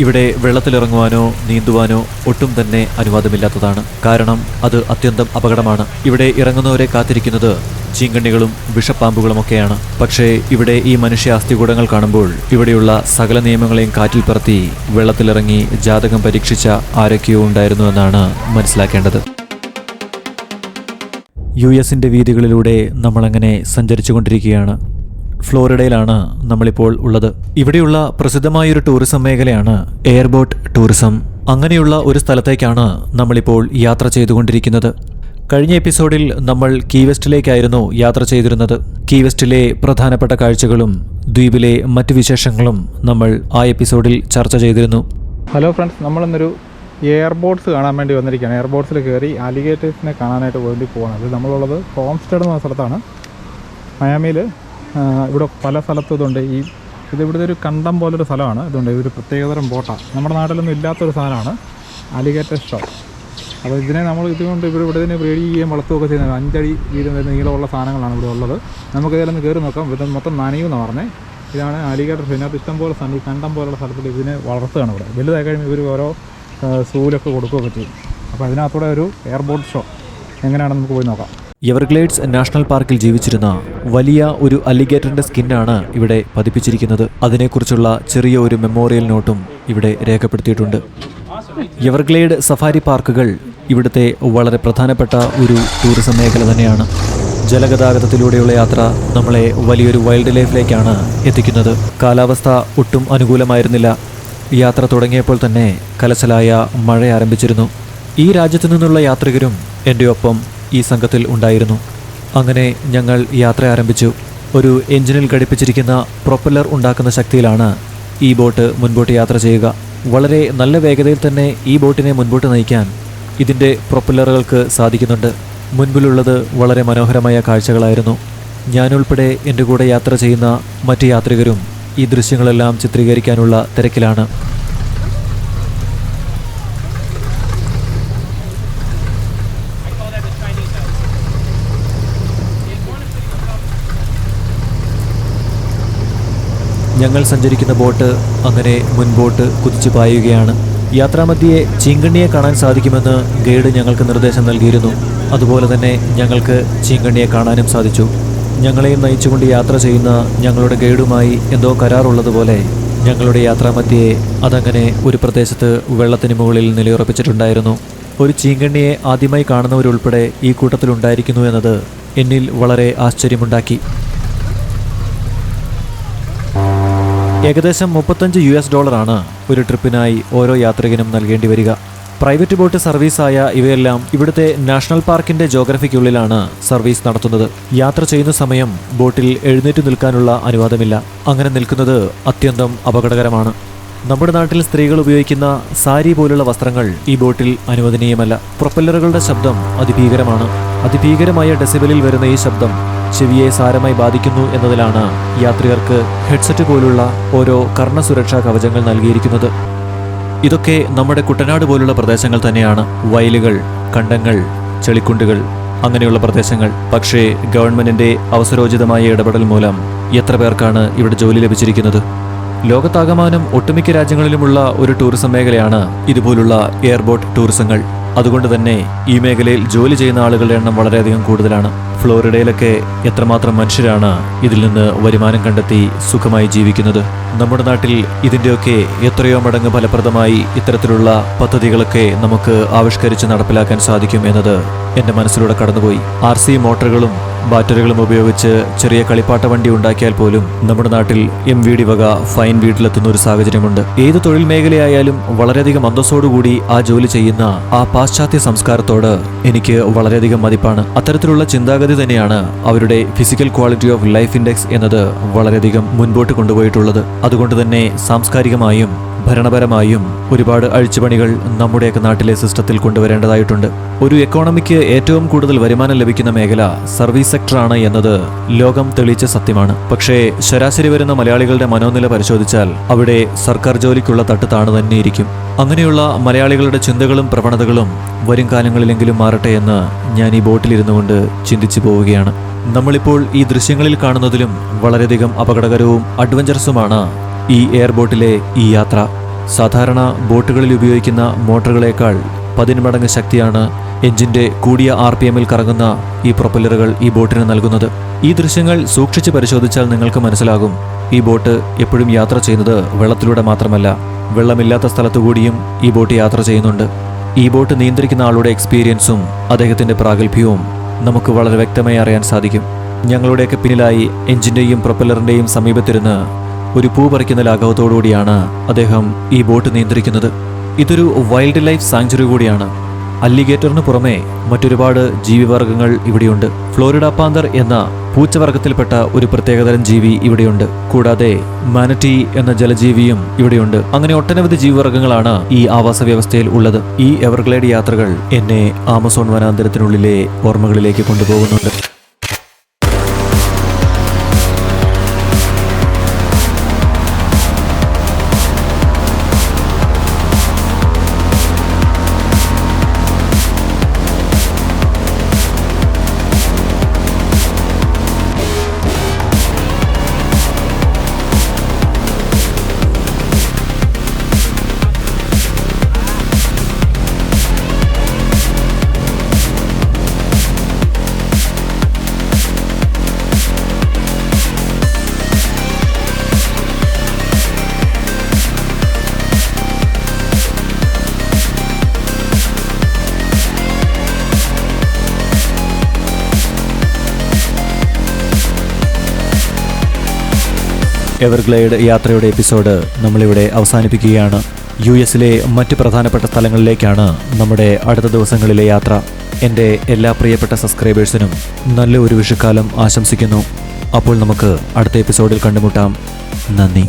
ഇവിടെ വെള്ളത്തിലിറങ്ങുവാനോ നീന്തുവാനോ ഒട്ടും തന്നെ അനുവാദമില്ലാത്തതാണ്. കാരണം അത് അത്യന്തം അപകടമാണ്. ഇവിടെ ഇറങ്ങുന്നവരെ കാത്തിരിക്കുന്നത് ചീങ്കണ്ണികളും വിഷപ്പാമ്പുകളുമൊക്കെയാണ്. പക്ഷേ ഇവിടെ ഈ മനുഷ്യ അസ്ഥികൂടങ്ങൾ കാണുമ്പോൾ ഇവിടെയുള്ള സകല നിയമങ്ങളെയും കാറ്റിൽ പറത്തി വെള്ളത്തിലിറങ്ങി ജാതകം പരീക്ഷിച്ച ആരൊക്കെയോ ഉണ്ടായിരുന്നുവെന്നാണ് മനസ്സിലാക്കേണ്ടത്. യു എസിന്റെ വീതികളിലൂടെ നമ്മളങ്ങനെ സഞ്ചരിച്ചുകൊണ്ടിരിക്കുകയാണ്. ഫ്ലോറിഡയിലാണ് നമ്മളിപ്പോൾ ഉള്ളത്. ഇവിടെയുള്ള പ്രസിദ്ധമായൊരു ടൂറിസം മേഖലയാണ് എയർബോട്ട് ടൂറിസം. അങ്ങനെയുള്ള ഒരു സ്ഥലത്തേക്കാണ് നമ്മളിപ്പോൾ യാത്ര ചെയ്തുകൊണ്ടിരിക്കുന്നത്. കഴിഞ്ഞ എപ്പിസോഡിൽ നമ്മൾ കീവെസ്റ്റിലേക്കായിരുന്നു യാത്ര ചെയ്തിരുന്നത്. കീവെസ്റ്റിലെ പ്രധാനപ്പെട്ട കാഴ്ചകളും ദ്വീപിലെ മറ്റ് വിശേഷങ്ങളും നമ്മൾ ആ എപ്പിസോഡിൽ ചർച്ച ചെയ്തിരുന്നു. ഹലോ ഫ്രണ്ട്സ് നമ്മളിന്നൊരു എയർബോട്ട്സ് കാണാൻ വേണ്ടി വന്നിരിക്കുകയാണ്. എയർബോട്ട്സിൽ കയറി അലിഗേറ്റേഴ്സിനെ കാണാനായിട്ട് വേണ്ടി പോകണം അത് നമ്മളുള്ളത് ഹോംസ്റ്റഡ് എന്ന സ്ഥലത്താണ്. മയാമിയിൽ ഇവിടെ പല സ്ഥലത്തും ഇതുണ്ട്. ഈ ഇത് ഇവിടുത്തെ ഒരു കണ്ടം പോലൊരു സ്ഥലമാണ്. ഇതുണ്ട്. ഇതൊരു പ്രത്യേകതരം ബോട്ടാണ് നമ്മുടെ നാട്ടിലൊന്നും ഇല്ലാത്തൊരു സാധനമാണ്. Alligator show. അപ്പോൾ ഇതിനെ നമ്മൾ ഇതുകൊണ്ട് ഇവിടെ ഇവിടെ ഇതിനെ ബ്രീഡ് ചെയ്യുകയും വളർത്തുകയൊക്കെ ചെയ്യുന്നത് അഞ്ചടി വീതം വരുന്ന നീളമുള്ള സാധനങ്ങളാണ് ഇവിടെ ഉള്ളത്. നമുക്ക് ഇതിലൊന്ന് കയറി നോക്കാം. ഇത് മൊത്തം നനയുമെന്ന് പറഞ്ഞേ. ഇതാണ് അലിഗേറ്റർ ഇതിനകത്ത് ഇഷ്ടം പോലെ സ്ഥലം കണ്ടം പോലുള്ള സ്ഥലത്തിൽ ഇതിനെ വളർത്തുകയാണ് ഇവിടെ. വലുതായി കഴിയുമ്പോൾ ഇവർ ഓരോ സൂലൊക്കെ കൊടുക്കുകയൊക്കെ ചെയ്യും. അപ്പോൾ അതിനകത്തൂടെ ഒരു എയർബോട്ട് ഷോ. എങ്ങനെയാണെന്ന് നമുക്ക് പോയി നോക്കാം. എവർഗ്ലേഡ്സ് നാഷണൽ പാർക്കിൽ ജീവിച്ചിരുന്ന വലിയ ഒരു അലിഗേറ്ററിന്റെ സ്കിന്നാണ് ഇവിടെ പതിപ്പിച്ചിരിക്കുന്നത്. അതിനെക്കുറിച്ചുള്ള ചെറിയ ഒരു മെമ്മോറിയൽ നോട്ടും ഇവിടെ രേഖപ്പെടുത്തിയിട്ടുണ്ട്. എവർഗ്ലേഡ് സഫാരി പാർക്കുകൾ ഇവിടുത്തെ വളരെ പ്രധാനപ്പെട്ട ഒരു ടൂറിസം മേഖല തന്നെയാണ്. ജലഗതാഗതത്തിലൂടെയുള്ള യാത്ര നമ്മളെ വലിയൊരു വൈൽഡ് ലൈഫിലേക്കാണ് എത്തിക്കുന്നത്. കാലാവസ്ഥ ഒട്ടും അനുകൂലമായിരുന്നില്ല. യാത്ര തുടങ്ങിയപ്പോൾ തന്നെ കലശലായ മഴ ആരംഭിച്ചിരുന്നു. ഈ രാജ്യത്തു നിന്നുള്ള യാത്രികരും എന്റെ ഒപ്പം ഈ സംഘത്തിൽ ഉണ്ടായിരുന്നു. അങ്ങനെ ഞങ്ങൾ യാത്ര ആരംഭിച്ചു. ഒരു എഞ്ചിനിൽ ഘടിപ്പിച്ചിരിക്കുന്ന പ്രൊപ്പല്ലർ ഉണ്ടാക്കുന്ന ശക്തിയിലാണ് ഈ ബോട്ട് മുൻപോട്ട് യാത്ര ചെയ്യുക. വളരെ നല്ല വേഗതയിൽ തന്നെ ഈ ബോട്ടിനെ മുൻപോട്ട് നയിക്കാൻ ഇതിന്റെ പ്രൊപ്പല്ലറുകൾക്ക് സാധിക്കുന്നുണ്ട്. മുൻപിലുള്ളത് വളരെ മനോഹരമായ കാഴ്ചകളായിരുന്നു. ഞാനുൾപ്പെടെ എന്റെ കൂടെ യാത്ര ചെയ്യുന്ന മറ്റ് യാത്രികരും ഈ ദൃശ്യങ്ങളെല്ലാം ചിത്രീകരിക്കാനുള്ള തിരക്കിലാണ്. ഞങ്ങൾ സഞ്ചരിക്കുന്ന ബോട്ട് അങ്ങനെ മുൻപോട്ട് കുതിച്ചു പായുകയാണ്. യാത്രാമധ്യയെ ചീങ്കണ്ണിയെ കാണാൻ സാധിക്കുമെന്ന് ഗൈഡ് ഞങ്ങൾക്ക് നിർദ്ദേശം നൽകിയിരുന്നു. അതുപോലെ തന്നെ ഞങ്ങൾക്ക് ചീങ്കണ്ണിയെ കാണാനും സാധിച്ചു. ഞങ്ങളെയും നയിച്ചുകൊണ്ട് യാത്ര ചെയ്യുന്ന ഞങ്ങളുടെ ഗൈഡുമായി എന്തോ കരാറുള്ളതുപോലെ ഞങ്ങളുടെ യാത്രാമധ്യയെ അതങ്ങനെ ഒരു പ്രദേശത്ത് വെള്ളത്തിന് മുകളിൽ നിലയുറപ്പിച്ചിട്ടുണ്ടായിരുന്നു. ഒരു ചീങ്കണ്ണിയെ ആദ്യമായി കാണുന്നവരുൾപ്പെടെ ഈ കൂട്ടത്തിലുണ്ടായിരിക്കുന്നു എന്നത് എന്നിൽ വളരെ ആശ്ചര്യമുണ്ടാക്കി. ഏകദേശം മുപ്പത്തഞ്ച് യു എസ് ഡോളറാണ് ഒരു ട്രിപ്പിനായി ഓരോ യാത്രികനും നൽകേണ്ടി വരിക. പ്രൈവറ്റ് ബോട്ട് സർവീസായ ഇവയെല്ലാം ഇവിടുത്തെ നാഷണൽ പാർക്കിന്റെ ജോഗ്രഫിക്കുള്ളിലാണ് സർവീസ് നടത്തുന്നത്. യാത്ര ചെയ്യുന്ന സമയം ബോട്ടിൽ എഴുന്നേറ്റ് നിൽക്കാനുള്ള അനുവാദമില്ല. അങ്ങനെ നിൽക്കുന്നത് അത്യന്തം അപകടകരമാണ്. നമ്മുടെ നാട്ടിൽ സ്ത്രീകൾ ഉപയോഗിക്കുന്ന സാരി പോലുള്ള വസ്ത്രങ്ങൾ ഈ ബോട്ടിൽ അനുവദനീയമല്ല. പ്രൊപ്പല്ലറുകളുടെ ശബ്ദം അതിഭീകരമാണ്. അതിഭീകരമായ ഡെസിബലിൽ വരുന്ന ഈ ശബ്ദം ചെവിയെ സാരമായി ബാധിക്കുന്നു എന്നതിലാണ് യാത്രികർക്ക് ഹെഡ്സെറ്റ് പോലുള്ള ഓരോ കർണസുരക്ഷാ കവചങ്ങൾ നൽകിയിരിക്കുന്നത്. ഇതൊക്കെ നമ്മുടെ കുട്ടനാട് പോലുള്ള പ്രദേശങ്ങൾ തന്നെയാണ്. വയലുകൾ കണ്ടങ്ങൾ ചെളിക്കുണ്ടുകൾ അങ്ങനെയുള്ള പ്രദേശങ്ങൾ. പക്ഷേ ഗവൺമെന്റിന്റെ അവസരോചിതമായ ഇടപെടൽ മൂലം എത്ര പേർക്കാണ് ഇവിടെ ജോലി ലഭിച്ചിരിക്കുന്നത്? ലോകത്താകമാനം ഒട്ടുമിക്ക രാജ്യങ്ങളിലുമുള്ള ഒരു ടൂറിസം മേഖലയാണ് ഇതുപോലുള്ള എയർബോട്ട് ടൂറിസങ്ങൾ. അതുകൊണ്ട് തന്നെ ഈ മേഖലയിൽ ജോലി ചെയ്യുന്ന ആളുകളുടെ എണ്ണം വളരെയധികം കൂടുതലാണ്. ഫ്ലോറിഡയിലൊക്കെ എത്രമാത്രം മനുഷ്യരാണ് ഇതിൽ നിന്ന് വരുമാനം കണ്ടെത്തി സുഖമായി ജീവിക്കുന്നത്? നമ്മുടെ നാട്ടിൽ ഇതിന്റെയൊക്കെ എത്രയോ മടങ്ങ് ഫലപ്രദമായി ഇത്തരത്തിലുള്ള പദ്ധതികളൊക്കെ നമുക്ക് ആവിഷ്കരിച്ച് നടപ്പിലാക്കാൻ സാധിക്കും എന്നത് എന്റെ മനസ്സിലൂടെ കടന്നുപോയി. ആർ സി മോട്ടോറുകളും ബാറ്ററികളും ഉപയോഗിച്ച് ചെറിയ കളിപ്പാട്ട വണ്ടി ഉണ്ടാക്കിയാൽ പോലും നമ്മുടെ നാട്ടിൽ എം വി ഡി വക ഫൈൻ വീട്ടിലെത്തുന്ന ഒരു സാഹചര്യമുണ്ട്. ഏത് തൊഴിൽ മേഖലയായാലും വളരെയധികം അന്തസ്സോടുകൂടി ആ ജോലി ചെയ്യുന്ന ആ പാശ്ചാത്യ സംസ്കാരത്തോട് എനിക്ക് വളരെയധികം മതിപ്പാണ്. അത്തരത്തിലുള്ള ചിന്താഗതി തന്നെയാണ് അവരുടെ physical quality of life index എന്നത് വളരെയധികം മുൻപോട്ട് കൊണ്ടുപോയിട്ടുള്ളത്. അതുകൊണ്ട് തന്നെ സാംസ്കാരികമായും ഭരണപരമായും ഒരുപാട് അഴിച്ചുപണികൾ നമ്മുടെയൊക്കെ നാട്ടിലെ സിസ്റ്റത്തിൽ കൊണ്ടുവരേണ്ടതായിട്ടുണ്ട്. ഒരു എക്കോണമിക്ക് ഏറ്റവും കൂടുതൽ വരുമാനം ലഭിക്കുന്ന മേഖല സർവീസ് സെക്ടറാണ് എന്നത് ലോകം തെളിയിച്ച സത്യമാണ്. പക്ഷേ ശരാശരി വരുന്ന മലയാളികളുടെ മനോനില പരിശോധിച്ചാൽ അവിടെ സർക്കാർ ജോലിക്കുള്ള തട്ട് താണു തന്നെയിരിക്കും. അങ്ങനെയുള്ള മലയാളികളുടെ ചിന്തകളും പ്രവണതകളും വരും കാലങ്ങളിലെങ്കിലും മാറട്ടെ എന്ന് ഞാൻ ഈ ബോട്ടിലിരുന്നു കൊണ്ട് ചിന്തിച്ചു പോവുകയാണ്. നമ്മളിപ്പോൾ ഈ ദൃശ്യങ്ങളിൽ കാണുന്നതിലും വളരെയധികം അപകടകരവും അഡ്വഞ്ചറസുമാണ് ഈ എയർബോട്ടിലെ ഈ യാത്ര സാധാരണ ബോട്ടുകളിൽ ഉപയോഗിക്കുന്ന മോട്ടോറുകളേക്കാൾ പതിന്മടങ്ങ് ശക്തിയാണ് എഞ്ചിന്റെ കൂടിയ ആർ പി എമ്മിൽ കറങ്ങുന്ന ഈ പ്രൊപ്പല്ലറുകൾ ഈ ബോട്ടിന് നൽകുന്നത്. ഈ ദൃശ്യങ്ങൾ സൂക്ഷിച്ച് പരിശോധിച്ചാൽ നിങ്ങൾക്ക് മനസ്സിലാകും. ഈ ബോട്ട് എപ്പോഴും യാത്ര ചെയ്യുന്നത് വെള്ളത്തിലൂടെ മാത്രമല്ല വെള്ളമില്ലാത്ത സ്ഥലത്തുകൂടിയും ഈ ബോട്ട് യാത്ര ചെയ്യുന്നുണ്ട്. ഈ ബോട്ട് നിയന്ത്രിക്കുന്ന ആളുടെ എക്സ്പീരിയൻസും അദ്ദേഹത്തിന്റെ പ്രാഗൽഭ്യവും നമുക്ക് വളരെ വ്യക്തമായി അറിയാൻ സാധിക്കും. ഞങ്ങളുടെയൊക്കെ പിന്നിലായി എഞ്ചിന്റെയും പ്രൊപ്പല്ലറിന്റെയും സമീപത്തിരുന്ന് ഒരു പൂ പറിക്കുന്ന ലാഘവത്തോടുകൂടിയാണ് അദ്ദേഹം ഈ ബോട്ട് നിയന്ത്രിക്കുന്നത്. ഇതൊരു വൈൽഡ് ലൈഫ് സാങ്ച്വറി കൂടിയാണ്. അല്ലിഗേറ്ററിന് പുറമെ മറ്റൊരുപാട് ജീവിവർഗങ്ങൾ ഇവിടെയുണ്ട്. ഫ്ലോറിഡ പാന്തർ എന്ന പൂച്ചവർഗത്തിൽപ്പെട്ട ഒരു പ്രത്യേകതരം ജീവി ഇവിടെയുണ്ട്. കൂടാതെ മാനറ്റി എന്ന ജലജീവിയും ഇവിടെയുണ്ട്. അങ്ങനെ ഒട്ടനവധി ജീവിവർഗങ്ങളാണ് ഈ ആവാസ വ്യവസ്ഥയിൽ ഉള്ളത്. ഈ എവർഗ്ലേഡ് യാത്രകൾ എന്നെ ആമസോൺ വനാന്തരത്തിനുള്ളിലെ ഓർമ്മകളിലേക്ക് കൊണ്ടുപോകുന്നുണ്ട്. എവർഗ്ലൈഡ് യാത്രയുടെ എപ്പിസോഡ് നമ്മളിവിടെ അവസാനിപ്പിക്കുകയാണ്. യു എസിലെ മറ്റ് പ്രധാനപ്പെട്ട സ്ഥലങ്ങളിലേക്കാണ് നമ്മുടെ അടുത്ത ദിവസങ്ങളിലെ യാത്ര. എന്റെ എല്ലാ പ്രിയപ്പെട്ട സബ്സ്ക്രൈബേഴ്സിനും നല്ല ഒരു വിഷുക്കാലം ആശംസിക്കുന്നു. അപ്പോൾ നമുക്ക് അടുത്ത എപ്പിസോഡിൽ കണ്ടുമുട്ടാം. നന്ദി.